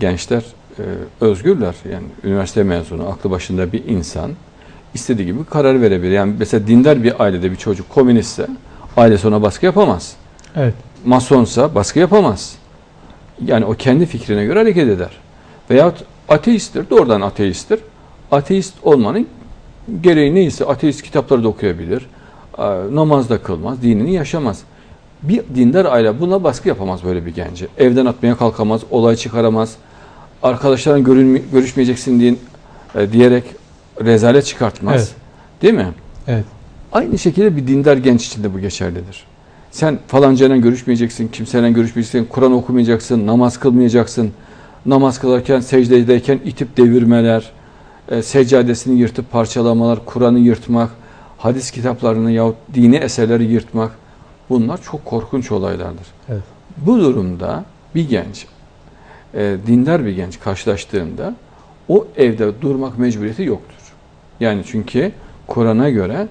gençler e, özgürler. Yani üniversite mezunu, aklı başında bir insan istediği gibi karar verebilir. Yani mesela dindar bir ailede bir çocuk komünistse ailesi ona baskı yapamaz. Evet. Masonsa baskı yapamaz. Yani o kendi fikrine göre hareket eder. Veyahut ateisttir, doğrudan ateisttir. Ateist olmanın gereği neyse ateist kitapları da okuyabilir. Namaz da kılmaz, dinini yaşamaz. Bir dindar aile buna baskı yapamaz böyle bir gence. Evden atmaya kalkamaz, olay çıkaramaz. Arkadaşların görünme, görüşmeyeceksin diye, e, diyerek rezalet çıkartmaz. Evet. Değil mi? Evet. Aynı şekilde bir dindar genç için de bu geçerlidir. Sen falancayla görüşmeyeceksin, kimseyle görüşmeyeceksin, Kur'an okumayacaksın, namaz kılmayacaksın. Namaz kılarken, secdedeyken itip devirmeler, e, seccadesini yırtıp parçalamalar, Kur'an'ı yırtmak, hadis kitaplarını yahut dini eserleri yırtmak bunlar çok korkunç olaylardır. Evet. Bu durumda bir genç, e, dindar bir genç karşılaştığında o evde durmak mecburiyeti yoktur. Yani çünkü Kur'an'a göre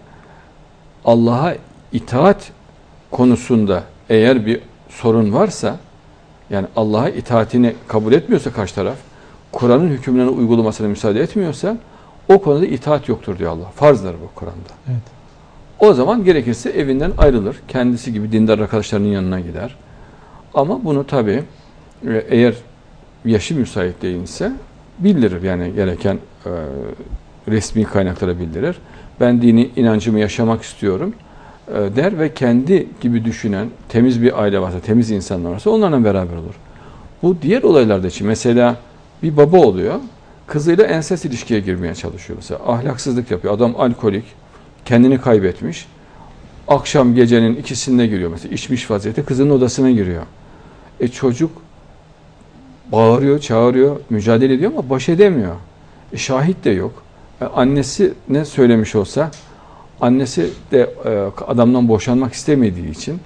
Allah'a itaat konusunda eğer bir sorun varsa yani Allah'a itaatini kabul etmiyorsa karşı taraf Kur'an'ın hükümlerini uygulamasına müsaade etmiyorsa o konuda itaat yoktur diyor Allah. Farzdır bu Kur'an'da. Evet. O zaman gerekirse evinden ayrılır. Kendisi gibi dindar arkadaşlarının yanına gider. Ama bunu tabii e, eğer yaşı müsait değilse bildirir. Yani gereken e, resmi kaynaklara bildirir. Ben dini inancımı yaşamak istiyorum e, der ve kendi gibi düşünen temiz bir aile varsa, temiz insanlar varsa onlarla beraber olur. Bu diğer olaylarda için mesela bir baba oluyor, kızıyla enses ilişkiye girmeye çalışıyor mesela. Ahlaksızlık yapıyor. Adam alkolik, kendini kaybetmiş. Akşam gecenin ikisinde giriyor mesela içmiş vaziyette kızının odasına giriyor. E çocuk bağırıyor, çağırıyor, mücadele ediyor ama baş edemiyor. E şahit de yok. E annesi ne söylemiş olsa annesi de e, adamdan boşanmak istemediği için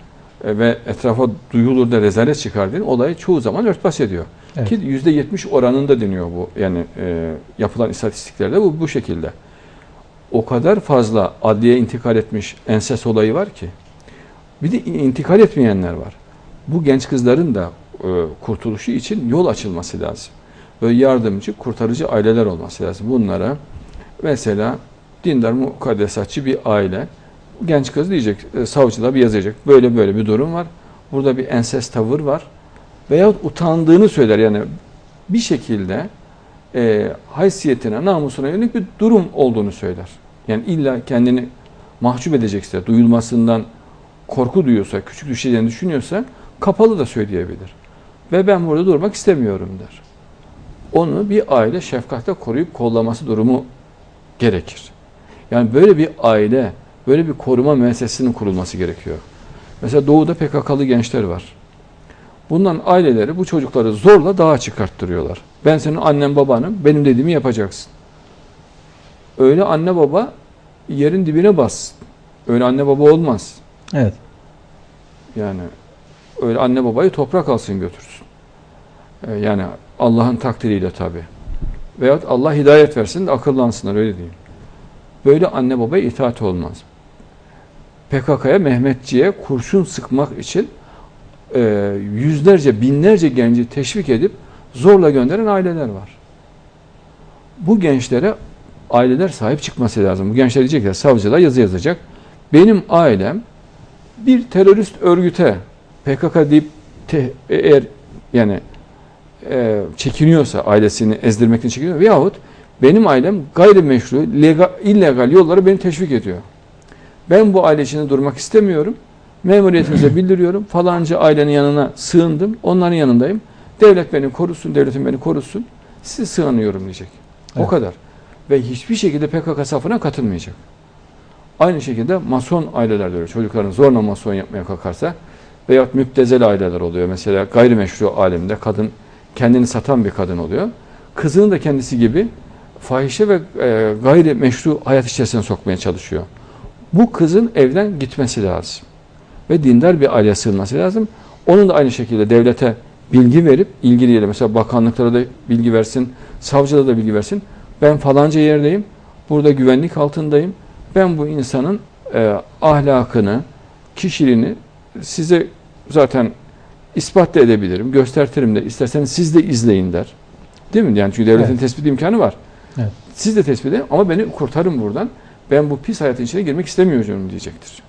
e, ve etrafa duyulur da rezalet çıkar diye olayı çoğu zaman örtbas ediyor. Evet. Ki %70 oranında deniyor bu. Yani e, yapılan istatistiklerde bu bu şekilde. O kadar fazla adliye intikal etmiş enses olayı var ki. Bir de intikal etmeyenler var. Bu genç kızların da e, kurtuluşu için yol açılması lazım. Böyle yardımcı, kurtarıcı aileler olması lazım. Bunlara mesela dindar mukaddesatçı bir aile genç kız diyecek, e, savcılığa bir yazacak. Böyle böyle bir durum var. Burada bir enses tavır var. Veyahut utandığını söyler. Yani bir şekilde e, haysiyetine, namusuna yönelik bir durum olduğunu söyler. Yani illa kendini mahcup edecekse, duyulmasından korku duyuyorsa, küçük düşeceğini düşünüyorsa kapalı da söyleyebilir. Ve ben burada durmak istemiyorum der. Onu bir aile şefkatle koruyup kollaması durumu gerekir. Yani böyle bir aile, böyle bir koruma müessesesinin kurulması gerekiyor. Mesela doğuda PKK'lı gençler var. Bundan aileleri bu çocukları zorla dağa çıkarttırıyorlar. Ben senin annen babanım, benim dediğimi yapacaksın. Öyle anne baba yerin dibine bas. Öyle anne baba olmaz. Evet. Yani öyle anne babayı toprak alsın götürsün. Ee, yani Allah'ın takdiriyle tabi. Veyahut Allah hidayet versin de akıllansınlar öyle diyeyim. Böyle anne babaya itaat olmaz. PKK'ya, Mehmetçi'ye kurşun sıkmak için e, yüzlerce, binlerce genci teşvik edip zorla gönderen aileler var. Bu gençlere aileler sahip çıkması lazım. Bu gençler diyecekler, savcılığa yazı yazacak. Benim ailem bir terörist örgüte PKK deyip te, eğer yani e, çekiniyorsa ailesini ezdirmekten çekiniyor veyahut benim ailem gayrimeşru, legal, illegal yolları beni teşvik ediyor. Ben bu aile içinde durmak istemiyorum. Memuriyetimize bildiriyorum. Falanca ailenin yanına sığındım. Onların yanındayım. Devlet beni korusun, devletim beni korusun. Size sığınıyorum diyecek. O Evet. kadar. Ve hiçbir şekilde PKK safına katılmayacak. Aynı şekilde mason aileler de öyle. Çocukların zorla mason yapmaya kalkarsa veyahut müptezel aileler oluyor. Mesela gayrimeşru alemde kadın kendini satan bir kadın oluyor. Kızını da kendisi gibi fahişe ve e, gayrimeşru hayat içerisine sokmaya çalışıyor. Bu kızın evden gitmesi lazım. Ve dindar bir aileye sığınması lazım. Onun da aynı şekilde devlete bilgi verip ilgili yere mesela bakanlıklara da bilgi versin, savcılara da bilgi versin. Ben falanca yerdeyim, burada güvenlik altındayım. Ben bu insanın e, ahlakını, kişiliğini size zaten ispat da edebilirim, göstertirim de. İsterseniz siz de izleyin der. Değil mi? Yani çünkü devletin Evet. tespit imkanı var. Evet. Siz de tespit edin ama beni kurtarın buradan. Ben bu pis hayatın içine girmek istemiyorum diyecektir.